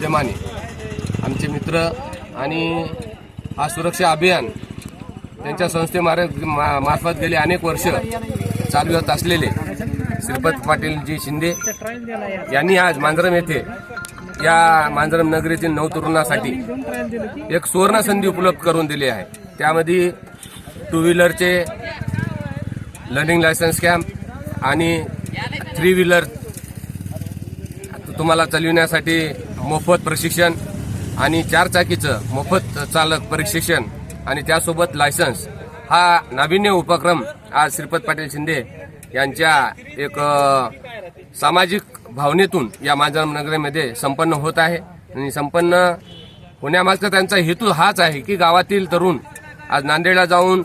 जमाने आमचे मित्र आणि हा सुरक्षा अभियान त्यांच्या संस्थेमार्फत मा- मार्फत गेले अनेक वर्ष चालवत असलेले श्रीपत पाटीलजी शिंदे यांनी आज मांजरम येथे या मांजरम नगरीतील नऊ तरुणासाठी एक सुवर्ण संधी उपलब्ध करून दिली आहे. त्यामध्ये टू व्हीलरचे लर्निंग लायसन्स कॅम्प आणि थ्री व्हीलर तुम्हाला चालविण्यासाठी मोफत प्रशिक्षण आणि चारचाकीचं मोफत चालक प्रशिक्षण आणि त्यासोबत लायसन्स. हा नाविन्य उपक्रम आज श्रीपद पाटील शिंदे यांच्या एक सामाजिक भावनेतून या मांजरनगरीमध्ये संपन्न होत आहे. आणि संपन्न होण्यामागचा त्यांचा हेतू हाच आहे की गावातील तरुण आज नांदेडला जाऊन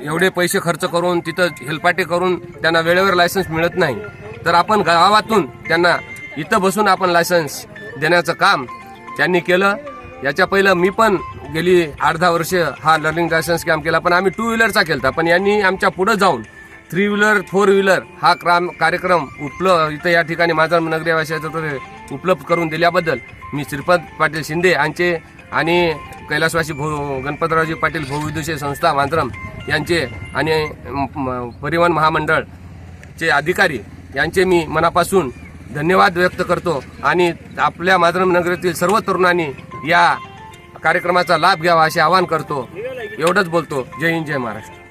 एवढे पैसे खर्च करून तिथं हेलपाटे करून त्यांना वेळेवर लायसन्स मिळत नाही. तर आपण गावातून त्यांना इथं बसून आपण लायसन्स देण्याचं काम त्यांनी केलं. याच्या पहिलं मी पण गेली आठ दहा वर्ष हा लर्निंग लायसन्स कॅम्प केला. पण आम्ही टू व्हीलरचा केला पण यांनी आमच्या पुढं जाऊन थ्री व्हीलर फोर व्हीलर हा क्राम कार्यक्रम उपलब्ध इथं या ठिकाणी माझा नगरवासियाचा उपलब्ध करून दिल्याबद्दल मी श्रीपद पाटील शिंदे यांचे आणि कैलासवासी भो गणपतरावजी पाटील भूविदुषे संस्था मांजरम यांचे आणि परिवहन महामंडळचे अधिकारी यांचे मी मनापासून धन्यवाद व्यक्त करतो. आणि आपल्या माधरम नगरीतील सर्व तरुणांनी या कार्यक्रमाचा लाभ घ्यावा असे आवाहन करतो. एवढंच बोलतो. जय हिंद जय महाराष्ट्र.